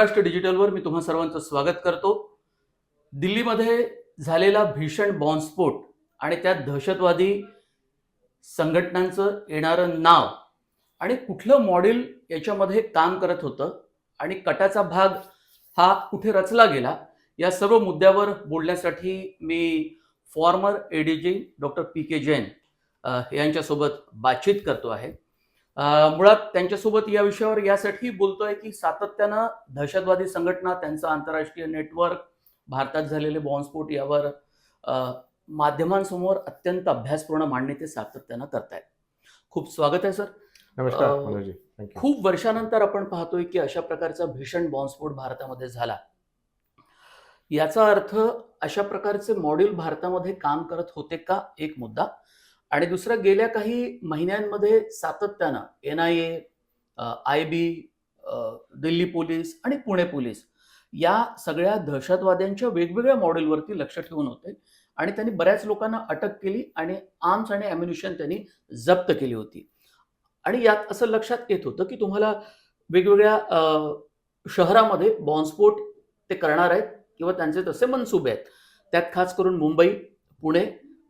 नवराष्ट्र डिजिटलवर मी तुम्हा सर्वांचं स्वागत करतो. दिल्लीमध्ये झालेला भीषण बॉम्बस्फोट आणि त्यात दहशतवादी संघटनांचं येणारं नाव आणि कुठलं मॉडेल याच्यामध्ये काम करत होतं आणि कटाचा भाग हा कुठे रचला गेला या सर्व मुद्द्यावर बोलण्यासाठी मी former ADG doctor P K Jain यांच्यासोबत बातचीत करतो आहे. मुळात त्यांच्यासोबत या विषयावर यासाठी बोलतोय की सातत्यानं दहशतवादी संघटना त्यांचं आंतरराष्ट्रीय नेटवर्क भारतात झालेले बॉम्बस्फोट यावर माध्यमांसमोर अत्यंत अभ्यासपूर्ण मांडणी ते सातत्यानं करतायत. खूप स्वागत आहे सर. नमस्कार खूप वर्षानंतर आपण पाहतोय की अशा प्रकारचा भीषण बॉम्बस्फोट भारतामध्ये झाला. याचा अर्थ अशा प्रकारचे मॉड्यूल भारतामध्ये काम करत होते का? एक मुद्दा. आणि दुसरं गेल्या काही महिन्यांमध्ये सातत्यानं N I A I B Delhi police आणि पुणे पोलीस या सगळ्या दहशतवाद्यांच्या वेगवेगळ्या मॉडेलवरती लक्ष ठेवून होते आणि त्यांनी बऱ्याच लोकांना अटक केली आणि आर्म्स आणि अम्युनिशन त्यांनी जप्त केली होती. आणि यात असं लक्षात येत होतं की तुम्हाला वेगवेगळ्या शहरामध्ये बॉम्बस्फोट ते करणार आहेत किंवा त्यांचे तसे मनसुबे आहेत. त्यात खास करून मुंबई पुणे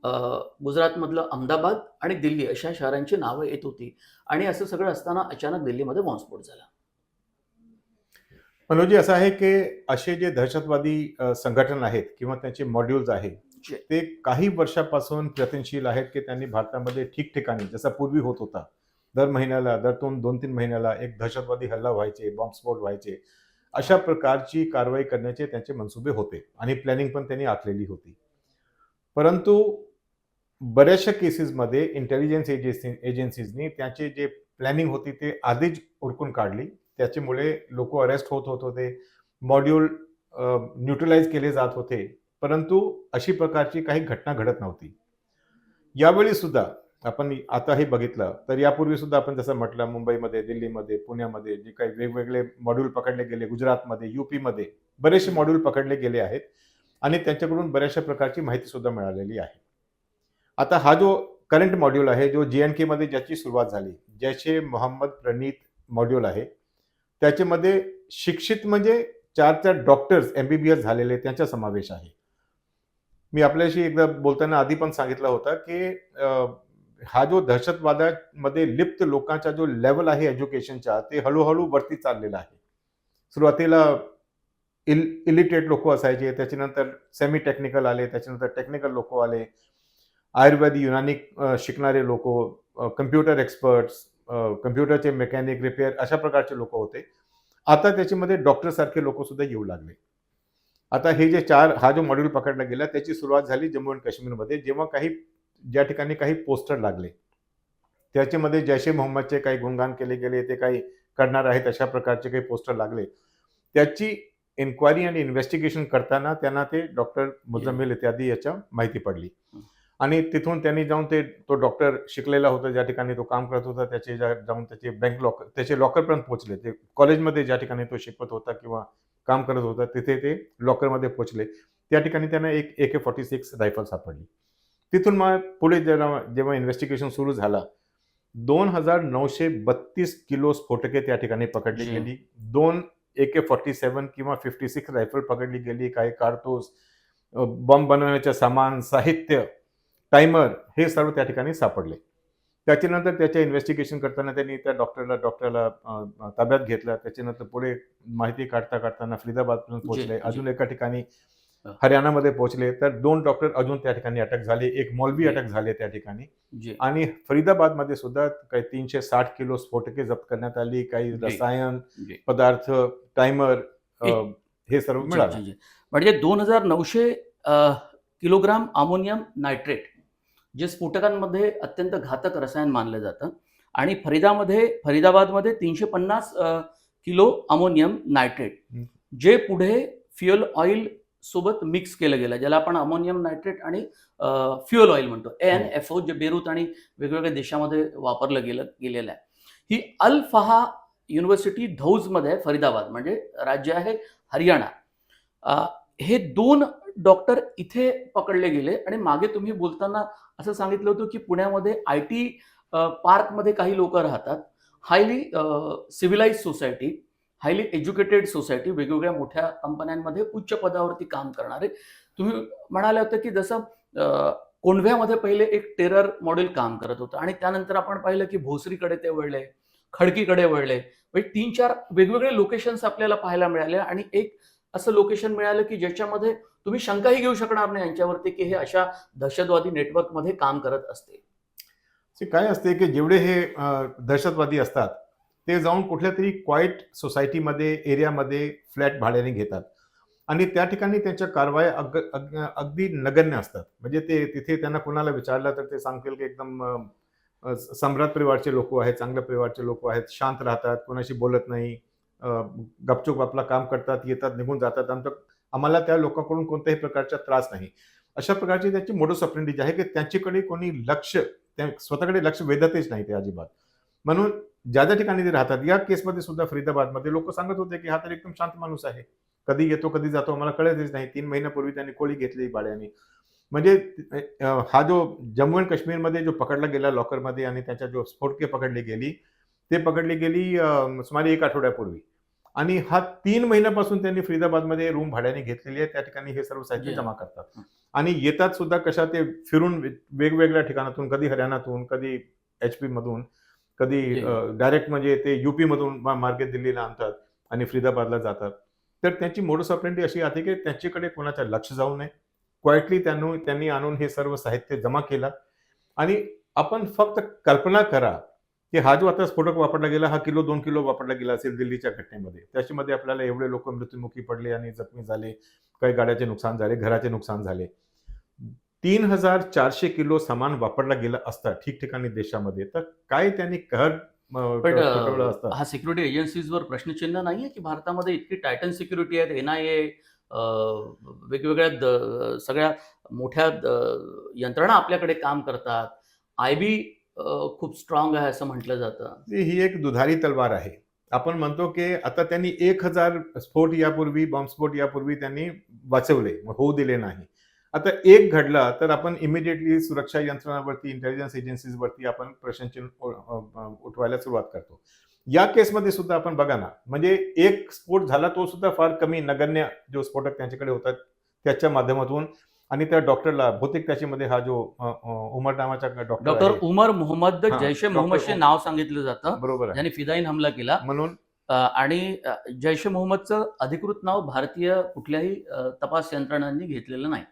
गुजरातमधलं अहमदाबाद आणि दिल्ली अशा शहरांची नावं येत होती आणि असं सगळं असताना अचानक दिल्लीमध्ये बॉम्बस्फोट झाला मनोजी असं आहे की असे जे दहशतवादी संघटन आहेत किंवा त्यांचे मॉड्यूल्स आहेत. ते काही वर्षापासून प्रयत्नशील आहेत की त्यांनी भारतामध्ये ठिकठिकाणी जसा पूर्वी होत होता दर महिन्याला दर दोन दोन तीन महिन्याला एक दहशतवादी हल्ला व्हायचे बॉम्बस्फोट व्हायचे अशा प्रकारची कारवाई करण्याचे त्यांचे मनसुबे होते आणि प्लॅनिंग पण त्यांनी आखलेली होती परंतु बऱ्याचशा केसेसमध्ये इंटेलिजन्स एजन्सी एजन्सीजनी त्याचे जे प्लॅनिंग होती ते आधीच उरकून काढली. त्याच्यामुळे लोक अरेस्ट होत होत होते. मॉड्यूल न्यूट्रलाइज केले जात होते. परंतु अशी प्रकारची काही घटना घडत नव्हती. यावेळी सुद्धा आपण आता हे बघितलं तर यापूर्वी सुद्धा आपण जसं म्हटलं मुंबईमध्ये दिल्लीमध्ये पुण्यामध्ये जे काही वेगवेगळे मॉड्यूल पकडले गेले गुजरातमध्ये युपीमध्ये बरेचसे मॉड्यूल पकडले गेले आहेत. आणि त्यांच्याकडून बऱ्याचशा प्रकारची माहिती सुद्धा मिळालेली आहे. आता हा जो करंट मॉड्यूल आहे जो जे एन केमध्ये ज्याची सुरुवात झाली ज्याचे मोहम्मद प्रणीत मॉड्यूल आहे त्याच्यामध्ये शिक्षित म्हणजे चार चार doctors M B B S झालेले त्यांचा समावेश आहे. मी आपल्याशी एकदा बोलताना आधी पण सांगितलं होतं की हा जो दहशतवादामध्ये लिप्त लोकांचा जो लेवल आहे एज्युकेशनचा ते हळूहळू वरती चाललेला आहे. सुरुवातीला इल इलिटेड लोक असायचे त्याच्यानंतर सेमी टेक्निकल आले त्याच्यानंतर टेक्निकल लोक आले आयुर्वेद युनानी शिकणारे लोक कम्प्युटर एक्सपर्ट्स कम्प्युटरचे मेकॅनिक रिपेअर अशा प्रकारचे लोक होते. आता त्याच्यामध्ये डॉक्टरसारखे लोकसुद्धा लोक सुद्धा येऊ लागले. आता हे जे चार हा जो मॉड्यूल पकडला गेला त्याची सुरुवात झाली जम्मू अँड काश्मीरमध्ये जेव्हा काही ज्या ठिकाणी काही पोस्टर लागले. त्याच्यामध्ये जैश ए मोहम्मदचे काही गुणगान केले गेले ते काही करणार आहेत अशा प्रकारचे काही पोस्टर लागले. त्याची इन्क्वायरी आणि इन्व्हेस्टिगेशन करताना त्यांना ते डॉक्टर मुजम्मिल इत्यादी याच्या माहिती पडली. आणि तिथून त्यांनी जाऊन ते तो डॉक्टर शिकलेला होता ज्या ठिकाणी तो काम करत होता त्याचे जा- जाऊन त्याचे बँक लॉकर त्याचे लॉकरपर्यंत पोहोचले. ते कॉलेजमध्ये ज्या ठिकाणी तो शिकवत होता किंवा काम करत होता तिथे ते लॉकरमध्ये पोहोचले. त्या ठिकाणी त्यांना एक A K forty six rifle सापडली. तिथून मग पुढे जेव्हा जेव्हा इन्व्हेस्टिगेशन सुरू झाला दोन हजार नऊशे बत्तीस किलो स्फोटके त्या ठिकाणी पकडली. गेली. दोन ए के फॉर्टी सेवन किंवा फिफ्टी सिक्स रायफल पकडली गेली. काही कारतूस बॉम्ब बनवण्याचे सामान साहित्य टायमर हे सर्व त्या ठिकाणी सापडले त्याच्यानंतर त्याच्या इन्व्हेस्टिगेशन करताना त्यांनी त्या डॉक्टरला डॉक्टरला ताब्यात घेतलं त्याच्यानंतर पुढे माहिती काढता काढताना फरीदाबादपर्यंत पोहोचले जी. अजून एका ठिकाणी. हरियाणामध्ये पोहोचले तर दोन डॉक्टर अजून त्या ठिकाणी अटक झाले एक मौलवी जी. अटक झाले त्या ठिकाणी आणि फरीदाबादमध्ये सुद्धा काही तीनशे साठ किलो स्फोटके जप्त करण्यात आली काही. रसायन पदार्थ टायमर हे सर्व मिळालं. म्हणजे दोन हजार नऊशे किलोग्राम अमोनियम नायट्रेट जे स्फोटकांमध्ये अत्यंत घातक रसायन मानलं जातं. आणि फरीदामध्ये फरीदाबादमध्ये तीनशे पन्नास किलो अमोनियम नायट्रेट हं. जे पुढे फ्युअल ऑइल सोबत मिक्स केलं गेलं ज्याला आपण अमोनियम नायट्रेट आणि फ्युअल ऑइल म्हणतो. एन एफ ओ जे बेरूत आणि वेगवेगळ्या देशामध्ये वापरलं गेलं गेलेलं आहे. ही अल फहा युनिव्हर्सिटी धौजमध्ये आहे फरीदाबाद म्हणजे राज्य आहे हरियाणा. हे दोन डॉक्टर इथे पकडले गेले आणि मागे तुम्ही बोलताना असं सांगितलं होतं की पुण्यामध्ये आय टी पार्कमध्ये काही लोक राहतात. Highly civilise society highly educated society वेगवेगळ्या मोठ्या कंपन्यांमध्ये उच्च पदावरती काम करणारे. तुम्ही म्हणाले होते की जसं कोंढव्यामध्ये पहिले एक टेरर मॉडेल काम करत होतं आणि त्यानंतर आपण पाहिलं की भोसरीकडे ते वळले खडकीकडे वळले. म्हणजे तीन चार वेगवेगळे लोकेशन्स आपल्याला पाहायला मिळाले आणि एक असं लोकेशन मिळालं की ज्याच्यामध्ये तुम्ही शंकाही घेऊ शकणार नाही यांच्यावरती की हे अशा दहशतवादी नेटवर्कमध्ये काम करत असते. ते काय असते की जेवढे हे दहशतवादी असतात ते जाऊन कुठल्या तरी क्वाईट सोसायटीमध्ये एरियामध्ये फ्लॅट भाड्याने घेतात. आणि त्या ठिकाणी त्यांच्या कारवाया अग अगदी नगण्य असतात. म्हणजे ते तिथे त्यांना कोणाला विचारलं तर ते सांगतील की एकदम सम्राट परिवारचे लोक आहेत चांगल्या परिवारचे लोक आहेत शांत राहतात कोणाशी बोलत नाही गपचूप आपलं काम करतात येतात निघून जातात. आमचं आम्हाला त्या लोकांकडून कोणत्याही प्रकारचा त्रास नाही. अशा प्रकारची त्याची मोडस ऑपरेंडी जी आहे की त्यांच्याकडे कोणी लक्ष त्या स्वतःकडे लक्ष वेधतच नाही ते अजिबात. म्हणून ज्या ज्या ठिकाणी ते राहतात या केसमध्ये सुद्धा फरीदाबादमध्ये लोक सांगत होते की हा तर एकदम शांत माणूस आहे. कधी येतो कधी जातो मला कळतच नाही. तीन महिन्यापूर्वी त्यांनी कोळी घेतली भाड्याने म्हणजे हा जो जम्मू अँड काश्मीरमध्ये जो पकडला गेला लॉकरमध्ये आणि त्याच्या जो स्फोटके पकडली गेली ते पकडली गेली सुमारे एक आठवड्यापूर्वी. आणि हा तीन महिन्यापासून त्यांनी फरीदाबादमध्ये रूम भाड्याने घेतलेली आहे. त्या ठिकाणी हे सर्व साहित्य. जमा करतात. आणि येतात सुद्धा कशा ते फिरून वेगवेगळ्या ठिकाणातून कधी हरियाणातून कधी एच पी मधून कधी. डायरेक्ट म्हणजे ते युपी मधून मार्गे दिल्लीला आणतात आणि फरीदाबादला जातात. तर त्यांची मोडस ऑपरेंडी अशी आहे की त्यांच्याकडे कोणाचं लक्ष जाऊ नये. क्वाइटली त्यांनी त्यांनी आणून हे सर्व साहित्य जमा केलं. आणि आपण फक्त कल्पना करा की हा जो आता स्फोटक वापरला गेला हा किलो दोन किलो वापरला गेला असेल दिल्लीच्या घटनेमध्ये. त्याच्यामध्ये आपल्याला एवढे लोक मृत्युमुखी पडले आणि जखमी झाले काही गाड्याचे नुकसान झाले घराचे नुकसान झाले. तीन हजार चारशे किलो सामान वापरला गेलं असतं ठिकठिकाणी देशामध्ये. तर काय त्यांनी कहर हा सिक्युरिटी एजन्सीजवर प्रश्नचिन्ह नाहीये की भारतामध्ये इतकी टायटन सिक्युरिटी आहेत एन आय ए वेगवेगळ्या सगळ्या मोठ्या यंत्रणा आपल्याकडे काम करतात. आय बी खूप स्ट्रॉंग आहे असं म्हटलं जातं. ही एक दुधारी तलवार आहे. आपण म्हणतो की आता त्यांनी एक हजार स्फोट यापूर्वी बॉम्बस्फोट यापूर्वी त्यांनी वाचवले होऊ दिले नाही. आता एक घडला तर आपण इमिडिएटली सुरक्षा यंत्रणावरती इंटेलिजन्स एजन्सीजवरती आपण प्रश्नचिन्ह उठवायला सुरुवात करतो. या केसमध्ये सुद्धा आपण बघा ना म्हणजे एक स्फोट झाला तो सुद्धा फार कमी नगण्य जो स्फोटक त्यांच्याकडे होतात त्याच्या माध्यमातून आणि त्या डॉक्टरला बहुतेक त्याच्यामध्ये हा जो उमर नावाचा डॉक्टर डॉक्टर उमर मोहम्मद जैश मोहम्मदचे नाव सांगितलं जातं. बरोबर ज्यांनी फिदाईन हमला केला. म्हणून? आणि जैश ए मोहम्मदचं अधिकृत नाव भारतीय कुठल्याही तपास यंत्रणांनी घेतलेलं नाही.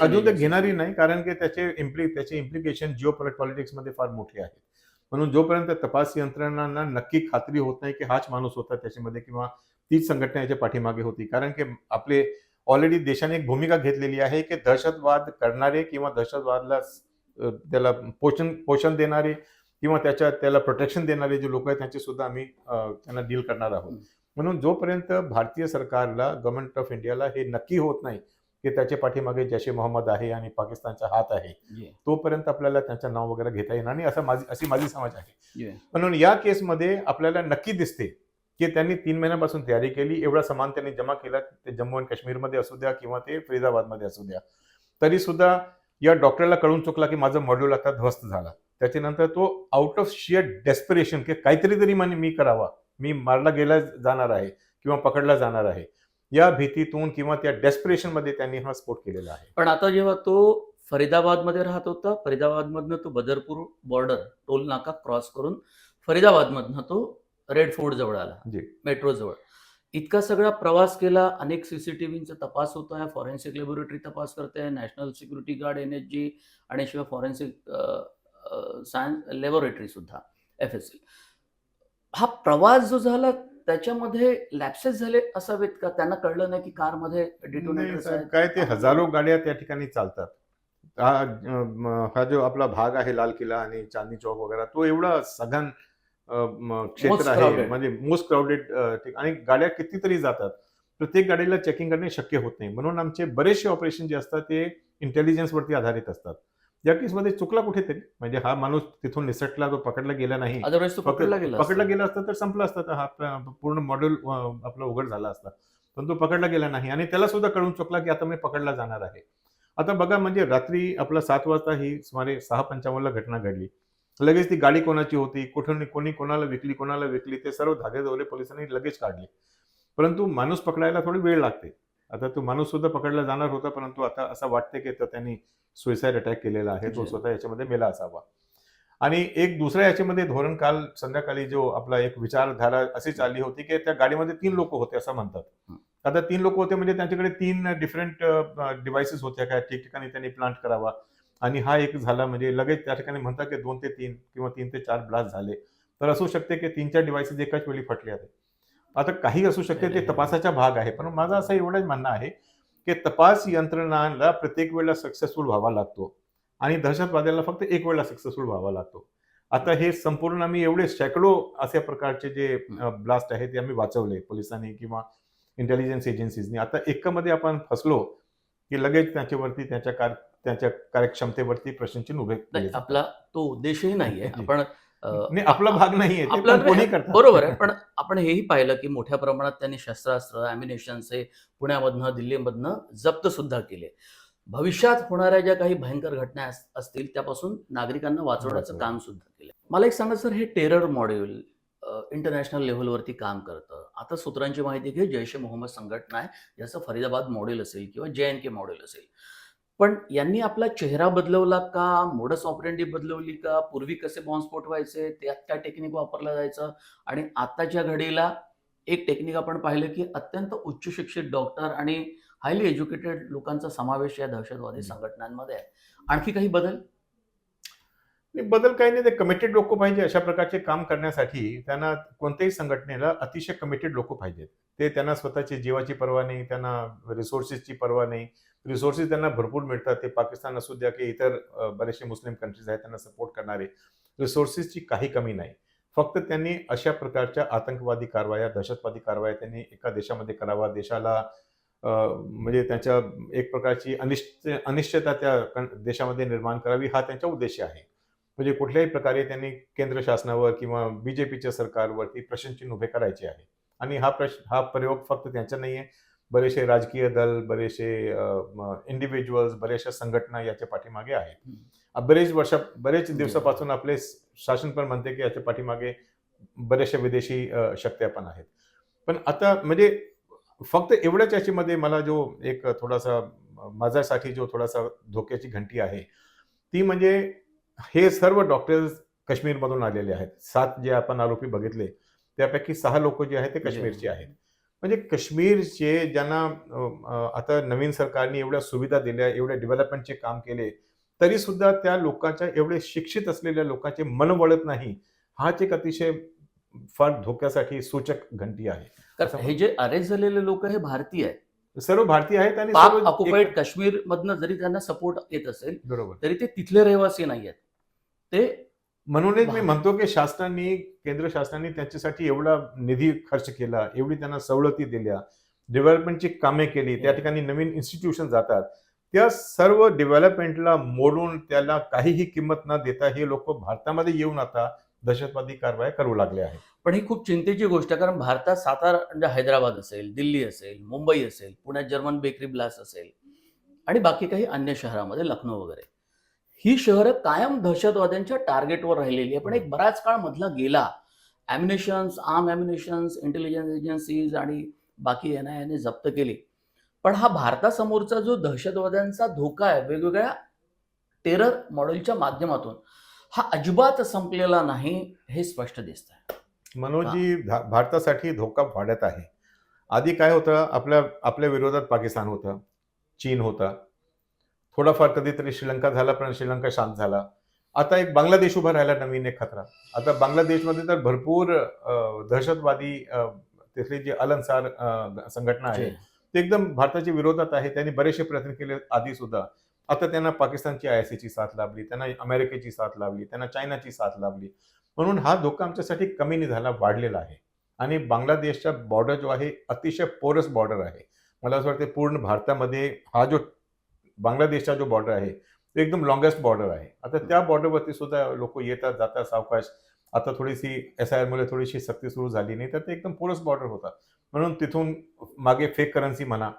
अजून तर. घेणारी नाही कारण की त्याचे इम्प्लि त्याचे इम्प्लिकेशन जिओ पॉलिटिक्समध्ये फार मोठे आहेत. म्हणून जोपर्यंत तपास यंत्रणांना नक्की खात्री होत नाही की हाच माणूस होता त्याच्यामध्ये किंवा तीच संघटना याच्या पाठीमागे होती कारण की आपले ऑलरेडी देशाने एक भूमिका घेतलेली आहे की दहशतवाद करणारे किंवा दहशतवादला त्याला पोषण पोषण देणारे किंवा त्याच्या त्याला प्रोटेक्शन देणारे जे लोक आहेत त्यांचे सुद्धा आम्ही त्यांना डील करणार आहोत. म्हणून जोपर्यंत भारतीय सरकारला गव्हर्नमेंट ऑफ इंडियाला हे नक्की होत नाही की त्याच्या पाठीमागे जैश ए मोहम्मद आहे आणि पाकिस्तानचा हात आहे तोपर्यंत आपल्याला त्यांचं नाव वगैरे घेता येणार नाही असं माझी अशी माझी समज आहे. म्हणून या केसमध्ये आपल्याला नक्की दिसते की त्यांनी तीन महिन्यापासून तयारी केली. एवढा सामान त्यांनी जमा केला. ते जम्मू आणि काश्मीरमध्ये असू द्या किंवा ते फरीदाबादमध्ये असू द्या. तरी सुद्धा या डॉक्टरला कळून चुकला की माझं मॉड्यूल आता ध्वस्त झाला. त्याच्यानंतर तो आउट ऑफ शिअर डेस्पिरेशन की काहीतरी तरी म्हणे मी करावा. मी मारला गेला जाणार आहे किंवा पकडला जाणार आहे. या भीतीतून किंवा त्या डेस्पिरेशनमध्ये त्यांनी हा स्फोट केलेला आहे. पण आता जेव्हा तो फरीदाबादमध्ये राहत होता फरीदाबादमधनं तो बदरपूर बॉर्डर टोल नाका क्रॉस करून फरीदाबादमधनं तो रेड फोर्ट जवळ आला. मेट्रो जवळ. इतका सगळा प्रवास केला अनेक सीसीटीव्हीचा तपास होत आहे फॉरेन्सिक लॅबोरेटरी तपास करते national security guard N H G आणि शिवाय फॉरेन्सिक सायन्स लॅबोरेटरी सुद्धा एफ एस हा प्रवास जो झाला त्याच्यामध्ये लॅप्सेस झाले असावेत का? त्यांना कळलं नाही की कारमध्ये आहेत? काय ते हजारो गाड्या त्या ठिकाणी चालतात. हा हा जो आपला भाग आहे लाल किल्ला आणि चांदणी चौक वगैरे तो एवढा सघन क्षेत्र आहे. म्हणजे मोस्ट क्राऊडेड आणि गाड्या कितीतरी जातात. प्रत्येक गाडीला चेकिंग करणे शक्य होत नाही. म्हणून आमचे बरेचसे ऑपरेशन जे असतात ते इंटेलिजन्स वरती आधारित असतात. या केसमध्ये चुकला कुठेतरी. म्हणजे हा माणूस तिथून निसटला तो पकडला गेला नाही. पकडला पकड- गेला पकडला असता. गेला असता तर संपला असता. तर हा पूर्ण मॉडेल आपला उघड झाला असता. पण तो पकडला गेला नाही. आणि त्याला सुद्धा कळून चुकला की आता मी पकडला जाणार आहे. आता बघा म्हणजे रात्री आपला सात वाजता ही सुमारे सहा पंचावन्नला घटना घडली. लगेच ती गाडी कोणाची होती? कुठून कोणी कोणाला विकली कोणाला विकली? ते सर्व धागेदोरे पोलिसांनी लगेच काढले. परंतु माणूस पकडायला थोडी वेळ लागते. आता तो माणूस सुद्धा पकडला जाणार होता परंतु आता असं वाटते की त्यांनी सुइसाईड अटॅक केलेला आहे. तो. स्वतः याच्यामध्ये मेला असावा. आणि एक दुसऱ्या याच्यामध्ये धोरण काल संध्याकाळी जो आपला एक विचारधारा अशी चालली होती की त्या गाडीमध्ये तीन लोक होते असं म्हणतात. आता तीन लोक होते म्हणजे त्यांच्याकडे तीन डिफरंट डिव्हाइसेस होत्या. काय ठिकठिकाणी त्यांनी प्लांट करावा. आणि हा एक झाला म्हणजे लगेच त्या ठिकाणी म्हणतात की दोन ते तीन किंवा तीन ते चार ब्लास्ट झाले. तर असू शकते की तीन चार डिव्हाइसेस एकाच वेळी फटले आहेत. आता काही असू शकते ते तपासाचा भाग आहे. पण माझं असं एवढंच म्हणणं आहे की तपास यंत्रणाला प्रत्येक वेळेला सक्सेसफुल व्हावा लागतो. आणि दहशतवाद्याला फक्त एक वेळेला सक्सेसफुल व्हावा लागतो. आता हे संपूर्ण आम्ही एवढे शेकडो अशा प्रकारचे जे ब्लास्ट आहेत ते आम्ही वाचवले पोलिसांनी किंवा इंटेलिजन्स एजन्सीजनी आता एकामध्ये आपण फसलो की लगेच त्याच्यावरती त्याच्या कार त्याच्या कार्यक्षमतेवरती प्रश्नचिन्ह उभे. आपला तो उद्देशही नाहीये. आपण आपला भाग नाहीये बरोबर आहे पण आपण हेही पाहिलं की मोठ्या प्रमाणात त्यांनी शस्त्रास्त्र अॅम्युनेशन्स हे पुण्यामधनं दिल्लीमधनं जप्त सुद्धा केले भविष्यात होणाऱ्या ज्या काही भयंकर घटना अस- असतील त्यापासून नागरिकांना वाचवण्याचं वाचवणं. काम सुद्धा केलं मला एक सांगा सर हे टेरर मॉड्यूल इंटरनॅशनल लेव्हलवरती काम करतं आता सूत्रांची माहिती घे जैश ए मोहम्मद संघटना आहे ज्याचं फरीदाबाद मॉडेल असेल किंवा जे एन के मॉडेल असेल पण यांनी आपला चेहरा बदलवला का? मोडस ऑपरेंडी बदलवली का? पूर्वी कसे बॉम्बस्फोट व्हायचे? त्यात काय टेक्निक वापरलं जायचं. आणि आताच्या घडीला एक टेक्निक आपण पाहिलं की अत्यंत उच्च शिक्षित डॉक्टर आणि हायली एज्युकेटेड लोकांचा समावेश या दहशतवादी. संघटनांमध्ये आहे. आणखी काही बदल? नाही, बदल काही नाही. ते कमिटेड लोक पाहिजे अशा प्रकारचे काम करण्यासाठी त्यांना कोणत्याही संघटनेला अतिशय कमिटेड लोक पाहिजेत. ते त्यांना स्वतःची जीवाची पर्वा नाही त्यांना रिसोर्सेसची पर्वा नाही. रिसोर्सेस त्यांना भरपूर मिळतात. ते पाकिस्तान असू द्या की इतर बरेचसे मुस्लिम कंट्रीज आहेत त्यांना सपोर्ट करणारे. रिसोर्सेसची काही कमी नाही. फक्त त्यांनी अशा प्रकारच्या आतंकवादी कारवाया दहशतवादी कारवाया त्यांनी एका देशामध्ये करावा. देशाला म्हणजे त्यांच्या एक प्रकारची अनिश्च अनिश्चता त्या देशामध्ये निर्माण करावी हा त्यांचा उद्देश आहे. म्हणजे कुठल्याही प्रकारे त्यांनी केंद्र शासनावर किंवा बी जे पीच्या सरकारवरती प्रश्नचिन्ह उभे करायचे आहे. आणि हा प्रश्न हा प्रयोग फक्त त्यांचा नाही आहे बरेचसे राजकीय दल बरेचसे इंडिव्हिज्युअल्स बऱ्याचशा संघटना याच्या पाठीमागे आहेत. बरेच वर्षा बरेच दिवसापासून आपले शासन पण म्हणते की याच्या पाठीमागे बऱ्याचशा विदेशी शक्त्या पण आहेत. पण आता म्हणजे फक्त एवढ्याच याच्यामध्ये मला जो एक थोडासा माझ्यासाठी जो थोडासा धोक्याची घंटी आहे ती म्हणजे हे सर्व डॉक्टर्स काश्मीरमधून आलेले आहेत. सात जे आपण आरोपी बघितले त्यापैकी सहा लोक जे आहेत ते काश्मीरचे आहेत. म्हणजे काश्मीरचे ज्यांना आता नवीन सरकारने एवढ्या सुविधा दिल्या एवढ्या डेव्हलपमेंटचे काम केले तरी सुद्धा त्या लोकांच्या एवढे शिक्षित असलेल्या लोकांचे मन वळत नाही हाच एक अतिशय फार धोक्यासाठी सूचक घंटी आहे. हे जे अरेस्ट झालेले लोक हे भारतीय आहेत. सर्व भारतीय आहेत आणि ऑक्युपाईड काश्मीर मधनं जरी त्यांना सपोर्ट येत असेल बरोबर. तरी ते तिथले रहिवासी नाही आहेत ते म्हणूनच मी म्हणतो की शासनाने केंद्र शासनाने त्यांच्यासाठी एवढा निधी खर्च केला एवढी त्यांना सवलती दिल्या डेव्हलपमेंटची कामे केली त्या हो. ठिकाणी नवीन इन्स्टिट्यूशन जातात. त्या सर्व डेव्हलपमेंटला मोडून त्याला काहीही किंमत न देता हे लोक भारतामध्ये येऊन आता दहशतवादी कारवाया करू लागले आहेत. पण ही खूप चिंतेची गोष्ट आहे कारण भारतात सातारा म्हणजे हैदराबाद असेल दिल्ली असेल मुंबई असेल पुण्यात जर्मन बेकरी ब्लास्ट असेल आणि बाकी काही अन्य शहरामध्ये लखनौ वगैरे. ही शहरं कायम दहशतवाद्यांच्या टार्गेटवर राहिलेली आहे. पण एक बराच काळ मधला गेला. Ammunitions arm ammunitions intelligence agencies आणि बाकी एन आय एने जप्त केली. पण हा भारतासमोरचा जो दहशतवाद्यांचा धोका आहे वेगवेगळ्या टेरर मॉडेलच्या माध्यमातून हा अजिबात संपलेला नाही हे स्पष्ट दिसत आहे मनोजी भारतासाठी धोका वाढत आहे. आधी काय होतं आपल्या आपल्या विरोधात पाकिस्तान होतं चीन होता. थोडाफार कधीतरी श्रीलंका झाला पण श्रीलंका शांत झाला. आता एक बांगलादेश उभा राहिला नवीन एक खतरा. आता बांगलादेशमध्ये तर भरपूर दहशतवादी तिथली जी अल अन्सार संघटना आहे ते एकदम भारताच्या विरोधात आहे. त्यांनी बरेचसे प्रयत्न केले आधी सुद्धा. आता त्यांना पाकिस्तानची आय ची साथ लाभली त्यांना अमेरिकेची साथ लाभली त्यांना चायनाची साथ लाभली. म्हणून हा धोका आमच्यासाठी कमी नाही झाला वाढलेला आहे. आणि बांगलादेशचा बॉर्डर जो आहे अतिशय पोरस बॉर्डर आहे. मला असं वाटतं पूर्ण भारतामध्ये हा जो बांगलादेशचा जो बॉर्डर आहे तो एकदम लॉंगेस्ट बॉर्डर आहे. आता त्या बॉर्डरवरती सुद्धा लोक येतात जातात सावकाश. आता थोडीशी एस आय आरमुळे थोडीशी सक्ती सुरू झाली नाही तर ते एकदम पोरस बॉर्डर होता म्हणून तिथून मागे फेक करन्सी म्हणा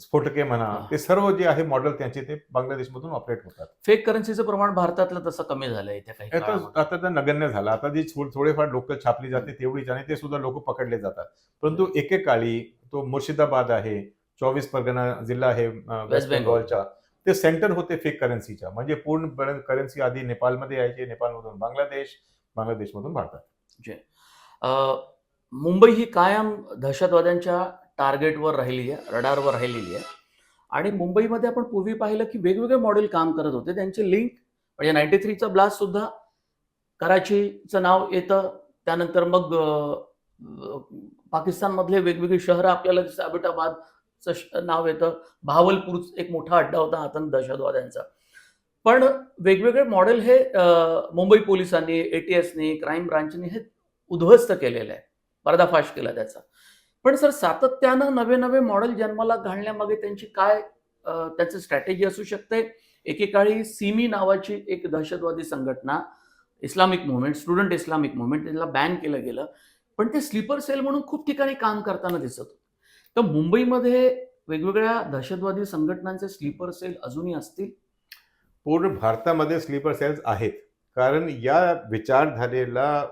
स्फोटके म्हणा. ते सर्व जे आहे मॉडेल त्यांचे ते बांगलादेशमधून ऑपरेट होतात. फेक करन्सीचं प्रमाण भारतातलं तसं कमी झालंय आता तर नगण्य झालं. आता जी थोडेफार लोक छापली जाते तेवढीच आणि ते सुद्धा लोक पकडले जातात. परंतु एकेकाळी तो मुर्शिदाबाद आहे चोवीस परगणा जिल्हा आहे वेस्ट बेंगॉल. बेंगॉलच्या ते सेंटर होते फेक करन्सीच्या म्हणजे पूर्ण करन्सी आधी नेपाळमध्ये यायचे नेपाळमधून बांगलादेश बांगलादेशमधून भारतात. मुंबई ही कायम दहशतवाद्यांच्या टार्गेटवर राहिली आहे रडारवर राहिलेली आहे. आणि मुंबईमध्ये आपण पूर्वी पाहिलं की वेगवेगळे मॉडेल काम करत होते. त्यांचे लिंक म्हणजे नाईन्टी थ्रीचा ब्लास्ट सुद्धा कराचीचं नाव येतं. त्यानंतर मग पाकिस्तानमधले वेगवेगळी शहरं आपल्याला दिसतं अबिटाबादचं चं नाव येतं. भावलपूर एक मोठा अड्डा होता आतंक दहशतवाद्यांचा. पण वेगवेगळे मॉडेल हे मुंबई पोलिसांनी एटीएसनी क्राईम ब्रांचनी हे उद्ध्वस्त केलेलं आहे. पर्दाफाश केला त्याचा. पण सर सातत्यानं नवे नवे मॉडेल जन्माला घालण्यामागे त्यांची काय त्याचं स्ट्रॅटेजी असू शकते? एकेकाळी सिमी नावाची एक दहशतवादी संघटना Islamic movement student Islamic movement त्याला बॅन केलं गेलं. पण ते स्लीपर सेल म्हणून खूप ठिकाणी काम करताना दिसत होतं. तर मुंबईमध्ये वेगवेगळ्या दहशतवादी संघटनांचे स्लीपर सेल अजूनही असतील? पूर्ण भारतामध्ये स्लीपर सेल्स आहेत. कारण या विचारधारेला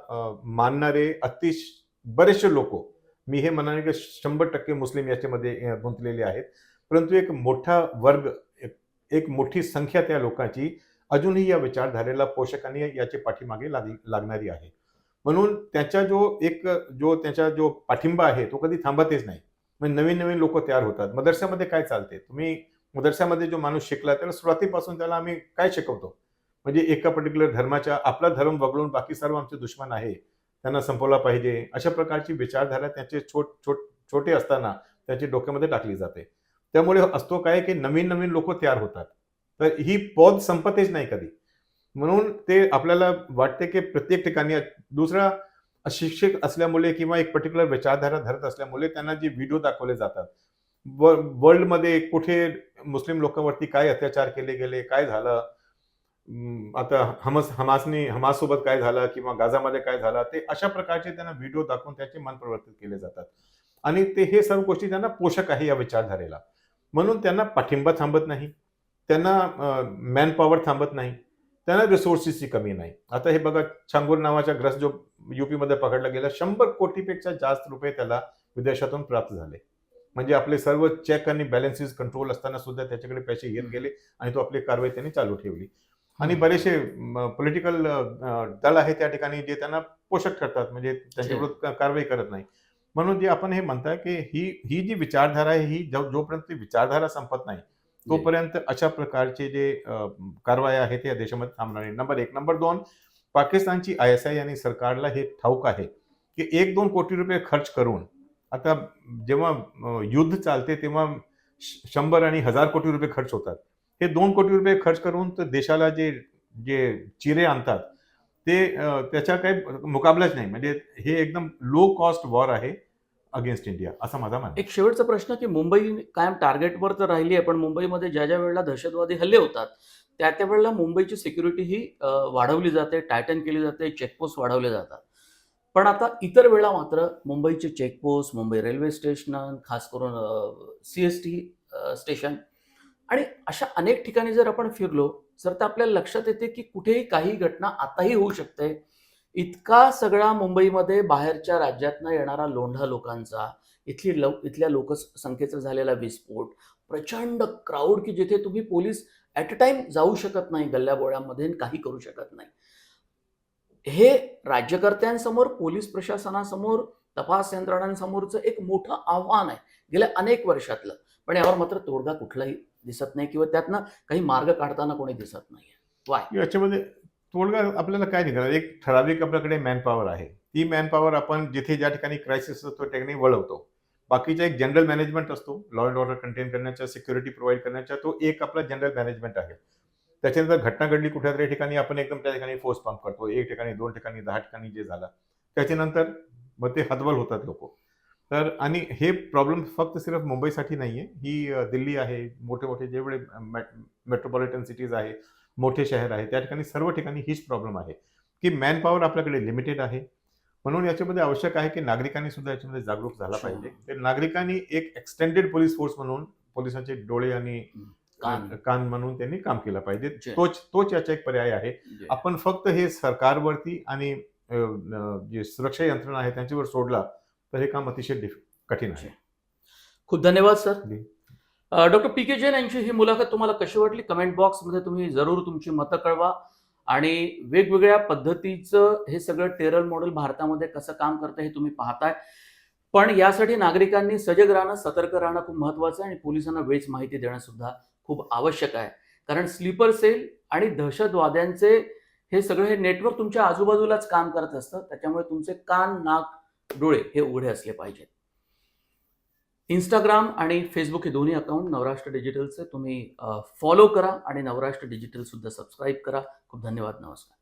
मानणारे अतिश बरेचसे लोक मी हे म्हणाले की शंभर टक्के मुस्लिम याच्यामध्ये गुंतलेले आहेत. परंतु एक मोठा वर्ग एक- एक मोठी संख्या त्या लोकांची अजूनही या विचारधारेला पोषकांनी याचे पाठीमागे लाग लागणारी आहे. म्हणून त्याचा जो एक जो त्याचा जो पाठिंबा आहे तो कधी थांबतच नाही. म्हणजे नवीन नवीन लोक तयार होतात. मदरशामध्ये काय चालते तुम्ही मदरशामध्ये जो माणूस शिकला त्याला सुरुवातीपासून त्याला आम्ही काय शिकवतो? म्हणजे एका पर्टिक्युलर धर्माच्या आपला धर्म वगळून बाकी सर्व आमचे दुश्मन आहे त्यांना संपवला पाहिजे अशा प्रकारची विचारधारा त्यांचे छोट छोट छोटे असताना त्याच्या डोक्यामध्ये टाकली जाते. त्यामुळे असतो काय की नवीन नवीन लोक तयार होतात. तर ही पद संपतेच नाही कधी. म्हणून ते आपल्याला वाटते की प्रत्येक ठिकाणी दुसरा शिक्षक असल्यामुळे किंवा एक पर्टिक्युलर विचारधारा धरत असल्यामुळे त्यांना जे व्हिडिओ दाखवले जातात. व वर्ल्डमध्ये कुठे मुस्लिम लोकांवरती काय अत्याचार केले गेले काय झालं? आता हमस हमासनी हमाससोबत काय झालं किंवा गाझामध्ये काय झालं? ते अशा प्रकारचे त्यांना व्हिडिओ दाखवून त्याचे मन प्रवर्तित केले जातात. आणि ते हे सर्व गोष्टी त्यांना पोषक आहे या विचारधारेला. म्हणून त्यांना पाठिंबा थांबत नाही. त्यांना मॅन पॉवर थांबत नाही. त्यांना रिसोर्सेसची कमी नाही. आता हे बघा छांगूर नावाचा ग्रस्त जो युपीमध्ये पकडला गेला शंभर कोटीपेक्षा जास्त रुपये त्याला विदेशातून प्राप्त झाले. म्हणजे आपले सर्व चेक आणि बॅलन्सेस कंट्रोल असताना सुद्धा त्याच्याकडे पैसे येत गेले आणि तो आपली कारवाई त्यांनी चालू ठेवली. आणि बरेचसे पॉलिटिकल दल आहे त्या ठिकाणी जे त्यांना पोषक ठरतात म्हणजे त्यांच्या विरोधात का- कारवाई करत नाही. म्हणून जे आपण हे म्हणताय की ही ही जी विचारधारा आहे ही जोपर्यंत विचारधारा संपत नाही तोपर्यंत अशा प्रकारचे जे कारवाई कारवाया आहेत या देशामध्ये थांबणार नाही. नंबर एक. नंबर दोन पाकिस्तानची आय एस आय आणि सरकारला हे ठाऊक आहे की एक दोन कोटी रुपये खर्च करून आता जेव्हा युद्ध चालते तेव्हा श- शंभर आणि हजार कोटी रुपये खर्च होतात. हे दोन कोटी रुपये खर्च करून तर देशाला जे जे चिरे आणतात ते त्याचा काही मुकाबलाच नाही. म्हणजे हे एकदम लो कॉस्ट वॉर आहे. अगेन्स्ट इंडिया असा माझा मान एक शेवटचा प्रश्न की मुंबई कायम टार्गेटवर तर राहिली आहे पण मुंबईमध्ये ज्या ज्या वेळेला दहशतवादी हल्ले होतात त्या त्या वेळेला मुंबईची सिक्युरिटी ही वाढवली जाते टायटन केली जाते चेकपोस्ट वाढवले जातात. पण आता इतर वेळा मात्र मुंबईचे चेकपोस्ट मुंबई रेल्वे स्टेशन खास करून सी एस टी स्टेशन आणि अशा अनेक ठिकाणी जर आपण फिरलो तर तर आपल्याला लक्षात येते की कुठेही काही घटना आताही होऊ शकते इतका सगळा मुंबईमध्ये बाहेरच्या राज्यातनं येणारा लोंढा लोकांचा इथली लो इथल्या लोकसंख्येचा झालेला विस्फोट प्रचंड क्राऊड की जिथे तुम्ही पोलीस ॲट अ टाइम जाऊ शकत नाही गल्ल्याबोळ्यामध्ये काही करू शकत नाही. हे राज्यकर्त्यांसमोर पोलीस प्रशासनासमोर तपास यंत्रणांसमोरचं एक मोठं आव्हान आहे. गेल्या अनेक वर्षातलं. पण यावर मात्र तोडगा कुठलाही दिसत नाही किंवा त्यातनं काही मार्ग काढताना कोणी दिसत नाही वाय याच्यामध्ये तोडगा आपल्याला काय निघाला एक ठराविक आपल्याकडे मॅनपॉवर आहे. ती मॅनपॉवर आपण जिथे ज्या ठिकाणी क्रायसिस असतो त्या ठिकाणी वळवतो. बाकीचा एक जनरल मॅनेजमेंट असतो. लॉ अँड ऑर्डर कंटेन करण्याचा सिक्युरिटी प्रोव्हाइड करण्याचा तो एक आपला जनरल मॅनेजमेंट आहे. त्याच्यानंतर घटना घडली कुठल्या तरी ठिकाणी आपण एकदम त्या ठिकाणी फोर्स पंप करतो. एक ठिकाणी दोन ठिकाणी दहा ठिकाणी जे झालं. त्याच्यानंतर मग ते हतबल होतात लोक. तर आणि हे प्रॉब्लेम फक्त सिर्फ मुंबईसाठी नाही आहे ही दिल्ली आहे. मोठे मोठे जेवढे मेट्रोपॉलिटन सिटीज आहे मोठे शहर आहे त्या ठिकाणी सर्व ठिकाणी हीच प्रॉब्लेम आहे की मॅन पॉवर आपल्याकडे लिमिटेड आहे म्हणून याच्यामध्ये आवश्यक आहे की नागरिकांनी सुद्धा याच्यामध्ये जागरूक झाला. पाहिजे तर नागरिकांनी एक एक्सटेंडेड पोलीस फोर्स म्हणून पोलिसांचे डोळे आणि कान. कान म्हणून त्यांनी काम केलं पाहिजे. तोच तोच याचा एक पर्याय आहे. आपण फक्त हे सरकारवरती आणि जे सुरक्षा यंत्रणा आहे त्यांच्यावर सोडला तर हे काम अतिशय कठीण आहे खूप धन्यवाद sir. Doctor P K Jain यांची ही मुलाखत तुम्हाला कशी वाटली? कमेंट बॉक्समध्ये तुम्ही जरूर तुमची मतं कळवा. आणि वेगवेगळ्या पद्धतीचं हे सगळं टेरल मॉडेल भारतामध्ये कसं काम करतं हे तुम्ही पाहताय. पण यासाठी नागरिकांनी सजग राहणं सतर्क राहणं खूप महत्वाचं आहे आणि पोलिसांना वेळीच माहिती देणं सुद्धा खूप आवश्यक आहे. कारण स्लीपर सेल आणि दहशतवाद्यांचे हे सगळं हे नेटवर्क तुमच्या आजूबाजूलाच काम करत असतं. त्याच्यामुळे तुमचे कान नाक डोळे हे उघडे असले पाहिजेत. इंस्टाग्राम आणि फेसबुक हे दोन्ही अकाउंट नवराष्ट्र डिजिटलचे तुम्ही फॉलो करा आणि नवराष्ट्र डिजिटलसुद्धा सबस्क्राईब करा. खूप धन्यवाद. नमस्कार.